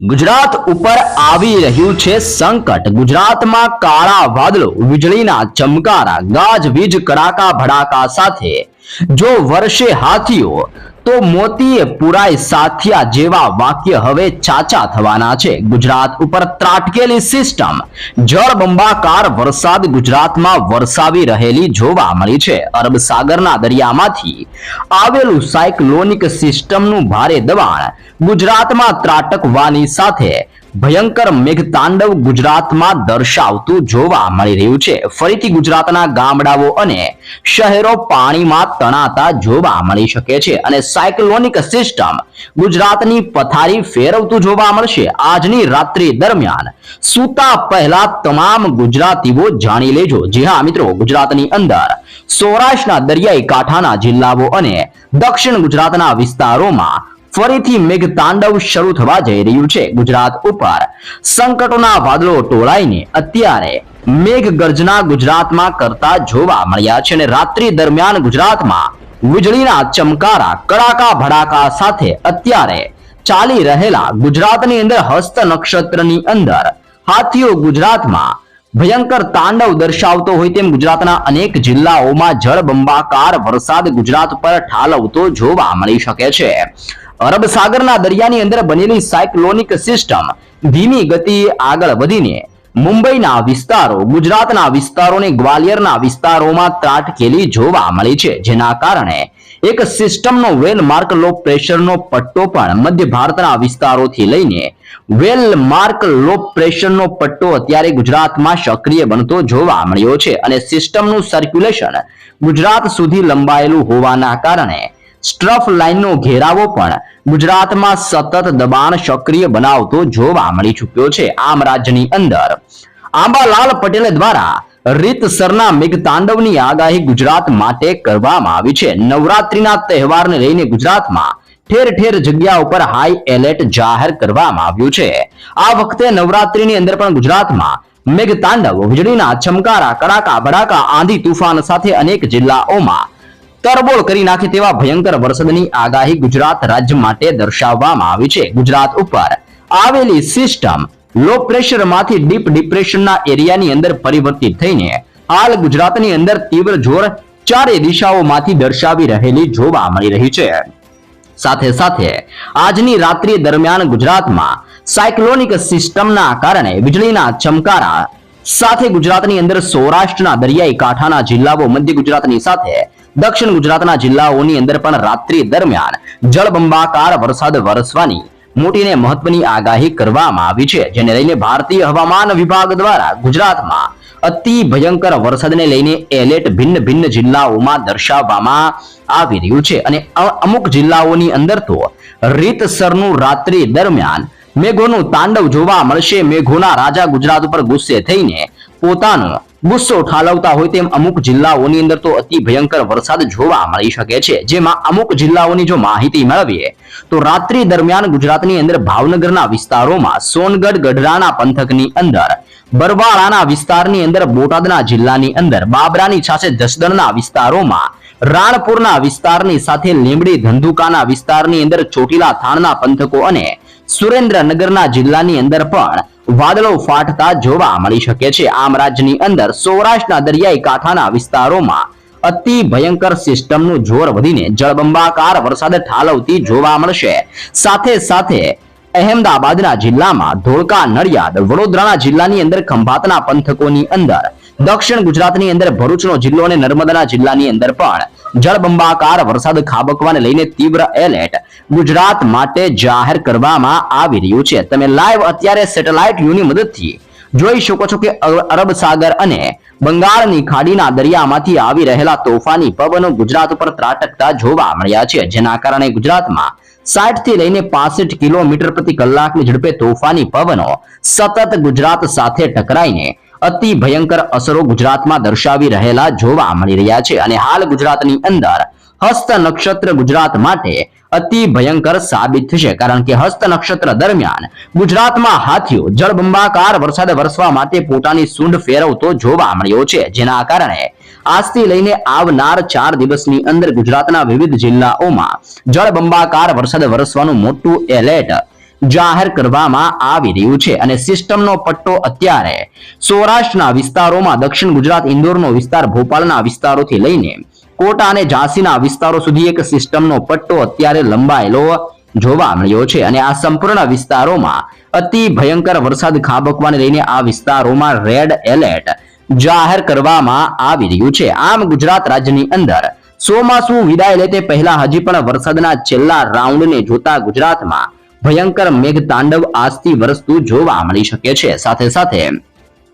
ગુજરાત ઉપર આવી રહ્યું છે સંકટ. ગુજરાતમાં કાળા વાદળો, વીજળીના ચમકારા, ગાજવીજ, કડાકા ભડાકા સાથે. જો વર્ષે હાથીઓ તો મોતીએ પુરાય સાથિયા જેવા વાક્ય હવે ચાચા થવાના છે. ગુજરાત ઉપર ત્રાટકેલી સિસ્ટમ જળબંબાકાર વરસાદ ગુજરાતમાં વરસાવી રહેલી જોવા મળી છે. અરબ સાગરના દરિયામાંથી આવેલું સાયક્લોનિક સિસ્ટમનું ભારે દબાણ ગુજરાતમાં ત્રાટકવાની સાથે ભયંકર મેઘતાંડવ ગુજરાતમાં દર્શાવતું જોવા મળી રહ્યું છે. ફરીથી ગુજરાતના ગામડાઓ અને શહેરો પાણીમાં તણાતા જોવા મળી શકે છે અને સાયક્લોનિક સિસ્ટમ ગુજરાતની પથારી ફેરવતું જોવા મળશે. આજની રાત્રિ દરમિયાન સૂતા પહેલા તમામ ગુજરાતીઓ જાણી લેજો. જી હા, મિત્રો, ગુજરાતની અંદર સૌરાષ્ટ્રના દરિયાઈ કાંઠાના જિલ્લાઓ અને દક્ષિણ ગુજરાતના વિસ્તારોમાં ફરીથી મેઘતાંડવ શરૂ થવા જઈ રહ્યું છે ગુજરાત ઉપર. સંકટોના વાદળો ટોળાઈને અત્યારે મેઘ ગર્જના ગુજરાતમાં કરતા જોવા મળ્યા છે અને રાત્રિ દરમિયાન ગુજરાતમાં વીજળીના ચમકારા કડાકા ભડાકા સાથે અત્યારે ચાલી રહેલા ગુજરાતની અંદર હસ્ત નક્ષત્રની અંદર હાથીઓ ગુજરાતમાં ભયંકર તાંડવ દર્શાવતો હોય તેમ ગુજરાતના અનેક જિલ્લાઓમાં જળબંબાકાર વરસાદ ગુજરાત પર ઠાલવતો જોવા મળી શકે છે. અરબ સાગરના દરિયાની અંદર બનેલી સાયક્લોનિક સિસ્ટમ ધીમી ગતિએ આગળ વધીને મુંબઈના વિસ્તારો, ગુજરાતના વિસ્તારો ગ્વાલિયરના વિસ્તારોમાં ત્રાટકેલી જોવા મળી છે. જેના કારણે એક સિસ્ટમનો વેલ માર્ક લો પ્રેશરનો પટ્ટો પણ મધ્ય ભારતના વિસ્તારોથી લઈને વેલ માર્ક લો પ્રેશરનો પટ્ટો અત્યારે ગુજરાતમાં સક્રિય બનતો જોવા મળ્યો છે. અને સિસ્ટમનું સર્ક્યુલેશન ગુજરાત સુધી લંબાયેલું હોવાના કારણે સ્ટ્રફ લાઇનનો ઘેરાવો પણ ગુજરાતમાં સતત દબાણ સક્રિય બનાવતો જોવા મળી ચૂક્યો છે આમ રાજ્યની અંદર. આંબાલાલ પટેલ દ્વારા રીતસરના મેઘતાંડવની આગાહી ગુજરાત માટે કરવામાં આવી છે. નવરાત્રીના તહેવારને લઈને ગુજરાતમાં ઠેર ઠેર જગ્યા ઉપર હાઈ એલર્ટ જાહેર કરવામાં આવ્યું છે. આ વખતે નવરાત્રીની અંદર પણ ગુજરાતમાં મેઘતાંડવ વીજળીના ચમકારા, કડાકા, ભડાકા આંધી તુફાન સાથે અનેક જિલ્લાઓમાં તરબોળ કરી નાખે તેવા ભયંકર વરસાદની આગાહી ગુજરાત રાજ્ય માટે દર્શાવવામાં આવી છે. ગુજરાત ઉપર આવેલી સિસ્ટમ લો પ્રેશરમાંથી ડીપ ડિપ્રેશનના એરિયાની અંદર પરિવર્તિત થઈને હાલ ગુજરાતની અંદર તીવ્ર જોર ચારે દિશાઓમાંથી દર્શાવી રહેલી જોવા મળી રહી છે. સાથે સાથે આજની રાત્રિ દરમિયાન ગુજરાતમાં સાયક્લોનિક સિસ્ટમના કારણે વીજળીના ચમકારા સાથે ગુજરાતની અંદર સૌરાષ્ટ્રના દરિયાઈ કાંઠાના જિલ્લાઓ, મધ્ય ગુજરાતની સાથે દક્ષિણ ગુજરાતના જિલ્લાઓની અંદર પણ રાત્રિ દરમિયાન જળબંબાકાર વરસાદ વરસવાની મોટીને મહત્વની આગાહી કરવામાં આવી છે, જેને લઈને ભારતીય હવામાન વિભાગ દ્વારા ગુજરાતમાં અતિ ભયંકર વરસાદને લઈને એલર્ટ ભિન્ન ભિન્ન જિલ્લાઓમાં દર્શાવવામાં આવી રહ્યું છે. અને અમુક જિલ્લાઓની અંદર તો રીતસરનું રાત્રિ દરમિયાન મેઘોનું તાંડવ જોવા મળશે. મેઘોના રાજા ગુજરાત ઉપર ગુસ્સે થઈને પોતાનો ગુસ્સો ઠાલવતા હોય તેમ અમુક જિલ્લાઓની અંદર તો અતિ ભયંકર વરસાદ જોવા મળી શકે છે. જેમાં અમુક જિલ્લાઓની જો માહિતી મેળવીએ, તો રાત્રિ દરમિયાન ગુજરાતની અંદર ભાવનગરના વિસ્તારોમાં સોનગઢ, ગઢડાના પંથકની અંદર, બરવાળાના વિસ્તારની અંદર, બોટાદના જિલ્લાની અંદર, બાબરાની છાસે જસદણના વિસ્તારોમાં, રાણપુરના વિસ્તારની સાથે લીંબડી ધંધુકાના વિસ્તારની અંદર ચોટીલા થાણના પંથકો અને સુરેન્દ્રનગરના જિલ્લાની અંદર પણ વાદળો ફાટતા જોવા મળી શકે છે. આમ રાજ્યની અંદર સૌરાષ્ટ્રના દરિયાઈ કાંઠાના વિસ્તારોમાં અતિ ભયંકર સિસ્ટમનું જોર વધીને જળબંબાકાર વરસાદ ઠાલવતી જોવા મળશે. સાથે સાથે અહેમદાબાદના જિલ્લામાં ધોળકા નડિયાદ, વડોદરાના જિલ્લાની અંદર ખંભાતના પંથકોની અંદર દક્ષિણ ગુજરાતની અંદર ભરૂચનો જિલ્લો અને નર્મદાના જિલ્લાની અંદર પણ જળબંબાકાર વરસાદ ખાબકવાને લઈને તીવ્ર એલર્ટ ગુજરાત માટે જાહેર કરવામાં આવી રહ્યું છે. તમે લાઈવ અત્યારે સેટેલાઇટ વ્યૂની મદદથી જોઈ શકો છો કે અરબ સાગર અને બંગાળની ખાડીના દરિયામાંથી આવી રહેલા તોફાની પવનો ગુજરાત ઉપર ત્રાટકતા જોવા મળ્યા છે. જેના કારણે ગુજરાતમાં સાઠથી લઈને પાસઠ કિલોમીટર પ્રતિ કલાકની ઝડપે તોફાની પવનો સતત ગુજરાત સાથે ટકરાઈને અતિ ભયંકર અસરો ગુજરાતમાં દર્શાવી રહેલા જોવા મળી રહ્યા છે અને હાલ ગુજરાતની અંદર હસ્ત નક્ષત્ર ગુજરાત માટે અતિ ભયંકર સાબિત થશે કારણ કે હસ્ત નક્ષત્ર દરમિયાન ગુજરાતમાં હાથીઓ જળબંબાકાર વરસાદ વરસવા માટે પોતાની સૂંઢ ફેરવતો જોવા મળ્યો છે. જેના કારણે આજથી લઈને આવનાર ચાર દિવસની અંદર ગુજરાતના વિવિધ જિલ્લાઓમાં જળબંબાકાર વરસાદ વરસવાનું મોટું એલર્ટ જાહેર કરવામાં આવી રહ્યું છે અને સિસ્ટમનો પટ્ટો અત્યારે સૌરાષ્ટ્રના વિસ્તારોમાં, દક્ષિણ ગુજરાત, ઇન્દોરનો વિસ્તાર ભોપાલના વિસ્તારોથી લઈને કોટા અને ઝાંસીના વિસ્તારો સુધી એક સિસ્ટમનો પટ્ટો અત્યારે લંબાયેલો જોવા મળ્યો છે. અને આ સંપૂર્ણ વિસ્તારોમાં અતિ ભયંકર વરસાદ ખાબકવાને લઈને આ વિસ્તારોમાં રેડ એલર્ટ જાહેર કરવામાં આવી રહ્યું છે. આમ ગુજરાત રાજ્યની અંદર સોમાસુ વિદાય લે તે પહેલા હજી પણ વરસાદના છેલ્લા રાઉન્ડને જોતા ગુજરાતમાં ભયંકર મેઘ તાંડવ આજથી વરસતું જોવા મળી શકે છે. સાથે સાથે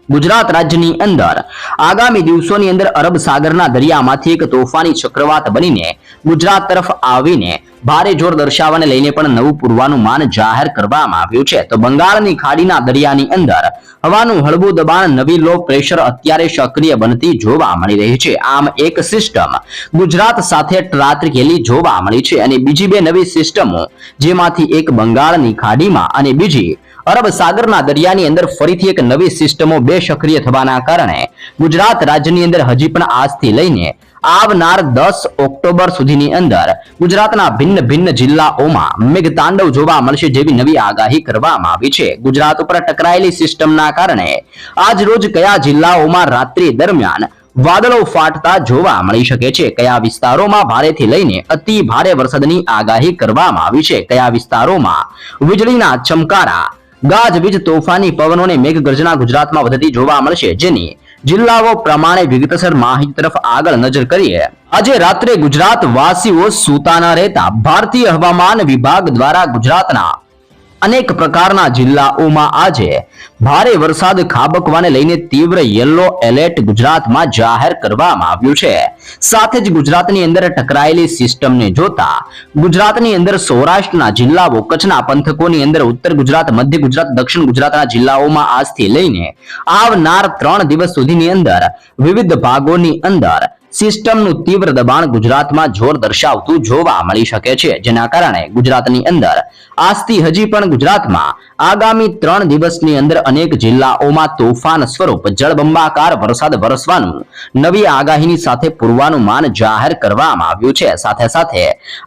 ગુજરાત રાજ્યની અંદર આગામી દિવસોની અંદર અરબ સાગરના દરિયામાંથી એક તોફાની ચક્રવાત બનીને ગુજરાત તરફ આવીને ભારે જોર દર્શાવવાને લઈને પણ નવું પૂર્વાનુમાન જાહેર કરવામાં આવ્યું છે. તો બંગાળની ખાડીના દરિયાની અંદર હવાનું હળવું દબાણ, નવી લો પ્રેશર અત્યારે સક્રિય બનતી જોવા મળી રહી છે. આમ એક સિસ્ટમ ગુજરાત સાથે ત્રાટકેલી જોવા મળી છે અને બીજી બે નવી સિસ્ટમો જેમાંથી એક બંગાળની ખાડીમાં અને બીજી અરબ સાગરના દરિયાની અંદર ફરીથી એક નવી સિસ્ટમો બે સક્રિય થવાના કારણે ગુજરાત રાજ્યની અંદર હજી પણ આજથી લઈને આવનાર દસ ઓક્ટોબર સુધીની અંદર ગુજરાતના ભિન્ન ભિન્ન જિલ્લાઓમાં મેઘતાંડવ જોવા મળશે જેવી નવી આગાહી કરવામાં આવી છે. ગુજરાત ઉપર ટકરાયેલી સિસ્ટમના કારણે આજ રોજ કયા જિલ્લાઓમાં રાત્રિ દરમિયાન વાદળો ફાટતા જોવા મળી શકે છે? કયા વિસ્તારોમાં ભારેથી લઈને અતિ ભારે વરસાદની આગાહી કરવામાં આવી છે? કયા વિસ્તારોમાં વીજળીના ચમકારા, ગાજવીજ, તોફાની પવનોને મેઘગર્જના ગુજરાતમાં વધતી જોવા મળશે? જેની જિલ્લાઓ પ્રમાણે વિગતસર માહિતી તરફ આગળ નજર કરીએ. આજે રાત્રે ગુજરાત વાસીઓ સૂતા ન રહેતા ભારતીય હવામાન વિભાગ દ્વારા ગુજરાતના અનેક પ્રકારના જિલ્લાઓમાં આજે ભારે વરસાદ ખાબકવાને લઈને તીવ્ર યલો એલર્ટ ગુજરાતમાં જાહેર કરવામાં આવ્યું છે. સાથે જ ગુજરાતની અંદર ટકરાયેલી સિસ્ટમને જોતા ગુજરાતની અંદર સૌરાષ્ટ્રના જિલ્લાઓ, કચ્છના પંથકોની અંદર ઉત્તર ગુજરાત, મધ્ય ગુજરાત, દક્ષિણ ગુજરાતના જિલ્લાઓમાં આજથી લઈને આવનાર ત્રણ દિવસ સુધીની અંદર વિવિધ ભાગોની અંદર સિસ્ટમનું તીવ્ર દબાણ ગુજરાતમાં જોર દર્શાવતું જોવા મળી શકે છે, જેના કારણે ગુજરાતની અંદર આજથી હજી પણ ગુજરાતમાં આગામી ત્રણ દિવસની અંદર અનેક જિલ્લાઓમાં તોફાન સ્વરૂપ જળબંબાકાર વરસાદ વરસવાનું નવી આગાહીની સાથે પૂર્વાનુમાન જાહેર કરવામાં આવ્યું છે. સાથે સાથે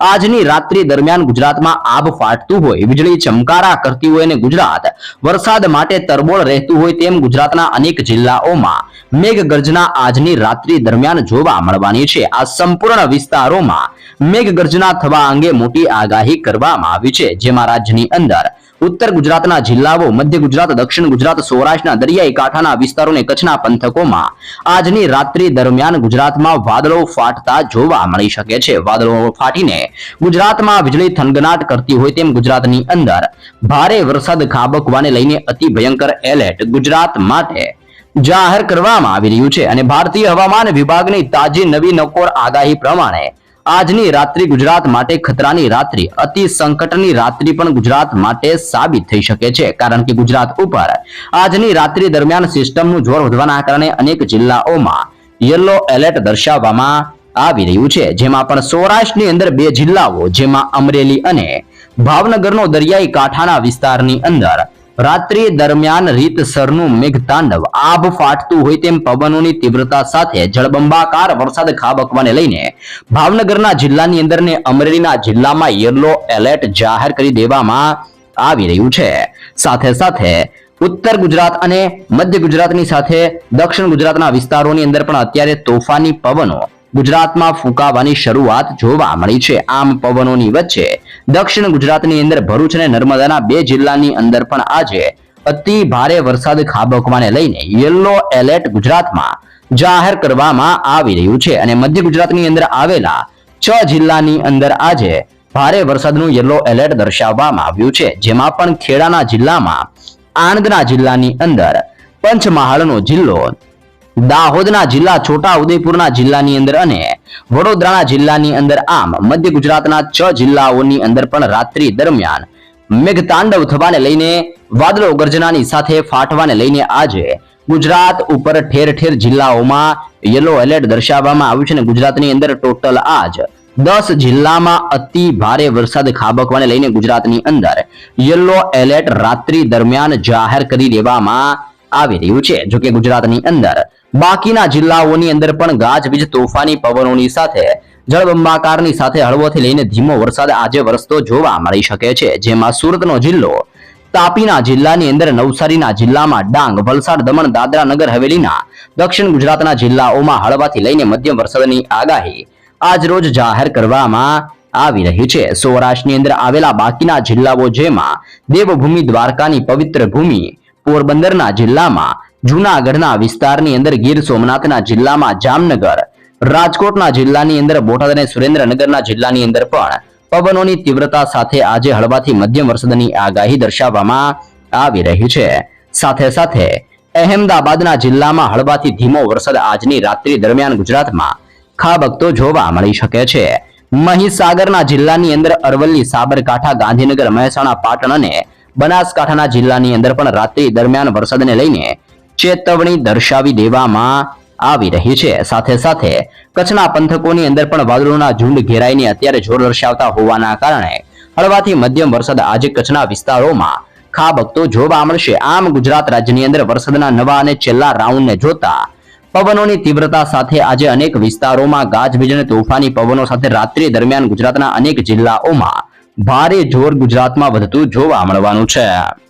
આજની રાત્રિ દરમિયાન ગુજરાતમાં આભ ફાટતું હોય, વીજળી ચમકારા કરતી હોય અને ગુજરાત વરસાદ માટે તરબોળ રહેતું હોય તેમ ગુજરાતના અનેક જિલ્લાઓમાં મેઘગર્જના આજની રાત્રિ દરમિયાન જોવા મળવાની છે. આ સંપૂર્ણ વિસ્તારોમાં મેઘગર્જના થવા અંગે મોટી આગાહી કરવામાં આવી છે. જેમાં રાજ્યની અંદર ઉત્તર ગુજરાતના જિલ્લાઓ, મધ્ય ગુજરાત, દક્ષિણ ગુજરાત, સૌરાષ્ટ્રના દરિયાઈ કાંઠાના વિસ્તારો અને કચ્છના પંથકોમાં આજની રાત્રિ દરમિયાન ગુજરાતમાં વાદળો ફાટતા જોવા મળી શકે છે. વાદળો ફાટીને ગુજરાતમાં વીજળી થનગનાટ કરતી હોય તેમ ગુજરાતની અંદર ભારે વરસાદ ખાબકવાને લઈને અતિ ભયંકર એલર્ટ ગુજરાત માટે જાહેર કરવામાં આવી રહ્યું છે અને ભારતીય હવામાન વિભાગની તાજી નવી નકોર આગાહી પ્રમાણે આજની રાત્રિ ગુજરાત માટે ખતરાની રાત્રિ, અતિ સંકટની રાત્રિ પણ ગુજરાત માટે સાબિત થઈ શકે છે. કારણ કે ગુજરાત ઉપર આજની રાત્રિ દરમિયાન સિસ્ટમનું જોર વધવાના કારણે અનેક જિલ્લાઓમાં યલો એલર્ટ દર્શાવવામાં આવી રહ્યું છે. જેમાં પણ સૌરાષ્ટ્રની અંદર બે જિલ્લાઓ, જેમાં અમરેલી અને ભાવનગરનો દરિયાઈ કાંઠાના વિસ્તારની અંદર રાત્રિ દરમિયાન રીતસરનું મેઘતાંડવ આભ ફાટતું હોય તેમ પવનોની તીવ્રતા સાથે જળબંબાકાર વરસાદ ખાબકવાને લઈને ભાવનગરના જિલ્લાની અંદર અમરેલીના જિલ્લામાં યલો એલર્ટ જાહેર કરી દેવામાં આવી રહ્યું છે. સાથે સાથે ઉત્તર ગુજરાત અને મધ્ય ગુજરાતની સાથે દક્ષિણ ગુજરાતના વિસ્તારોની અંદર પણ અત્યારે તોફાની પવનો ગુજરાતમાં ફૂંકાવાની શરૂઆત જોવા મળી છે. આમ પવનોની વચ્ચે દક્ષિણ ગુજરાતની અંદર ભરૂચ અને નર્મદાના બે જિલ્લાની અંદર પણ આજે અતિ ભારે વરસાદ ખાબકવાને લઈને યલો એલર્ટ ગુજરાતમાં જાહેર કરવામાં આવી રહ્યું છે. અને મધ્ય ગુજરાતની અંદર આવેલા છ જિલ્લાની અંદર આજે ભારે વરસાદનું યલો એલર્ટ દર્શાવવામાં આવ્યું છે. જેમાં પણ ખેડાના જિલ્લામાં આણંદના જિલ્લાની અંદર પંચમહાલનો જિલ્લો દાહોદના જિલ્લા છોટા ઉદેપુરના જિલ્લાની અંદર અને વડોદરાના જિલ્લાની અંદર આમ મધ્ય ગુજરાતના છ જિલ્લાઓની અંદર પણ રાત્રિ દરમિયાન મેઘતાંડવ થવાને લઈને વાદળો ગર્જનાની સાથે ફાટવાને લઈને આજે ગુજરાત ઉપર ઠેર ઠેર જિલ્લાઓમાં યલો એલર્ટ દર્શાવવામાં આવ્યું છે અને ગુજરાતની અંદર ટોટલ આજ દસ જિલ્લામાં અતિ ભારે વરસાદ ખાબકવાને લઈને ગુજરાતની અંદર યલો એલર્ટ રાત્રિ દરમિયાન જાહેર કરી દેવામાં આવી રહ્યું છે. જો કે ગુજરાતની અંદર બાકીના જિલ્લાઓની અંદર પણ ગાજવીજ તોફાની પવનોની સાથે, જળબંબાકારની સાથે હળવોથી લઈને ધીમો વરસાદ આજે વરસતો જોવા મળી શકે છે. જેમાં સુરતનો જિલ્લો, તાપીના જિલ્લાની અંદર, નવસારીના જિલ્લામાં ડાંગ, વલસાડ, દમણ, દાદરા નગર, હવેલીના દક્ષિણ ગુજરાતના જિલ્લાઓમાં હળવાથી લઈને મધ્યમ વરસાદની આગાહી આજ રોજ જાહેર કરવામાં આવી રહી છે. સૌરાષ્ટ્રની અંદર આવેલા બાકીના જિલ્લાઓ જેમાં દેવભૂમિ દ્વારકાની પવિત્ર ભૂમિ પોરબંદરના જિલ્લામાં, જૂનાગઢના વિસ્તારની અંદર ગીર સોમનાથના જિલ્લામાં જામનગર, રાજકોટના જિલ્લાની અંદર બોટાદ અને સુરેન્દ્રનગરના જિલ્લાની અંદર પણ પવનોની તીવ્રતા સાથે આજે હળવાથી મધ્યમ વરસાદની આગાહી દર્શાવવામાં આવી રહી છે. સાથે સાથે, અહેમદાબાદના જિલ્લામાં હળવાથી ધીમો વરસાદ આજની રાત્રિ દરમિયાન ગુજરાતમાં ખાબકતો જોવા મળી શકે છે. મહીસાગરના જિલ્લાની અંદર અરવલ્લી, સાબરકાંઠા, ગાંધીનગર, મહેસાણા, પાટણ અને બનાસકાંઠાના જિલ્લાની અંદર પણ રાત્રિ દરમિયાન વરસાદને લઈને ચેતવણી દર્શાવી દેવામાં આવી રહી છે. સાથે સાથે કચ્છના પંથકોની અંદર પણ વાદળોના ઝુંડ ઘેરાઈને અત્યારે જોર દર્શાવતા હોવાના કારણે હળવાથી મધ્યમ વરસાદ આજે કચ્છના વિસ્તારોમાં ખાબકતો જોવા મળશે. આમ ગુજરાત રાજ્યની અંદર વરસાદના નવા અને છેલ્લા રાઉન્ડને જોતા પવનોની તીવ્રતા સાથે આજે અનેક વિસ્તારોમાં ગાજવીજ અને તોફાની પવનો સાથે રાત્રિ દરમિયાન ગુજરાતના અનેક જિલ્લાઓમાં ભારે જોર ગુજરાતમાં વધતું જોવા મળવાનું છે.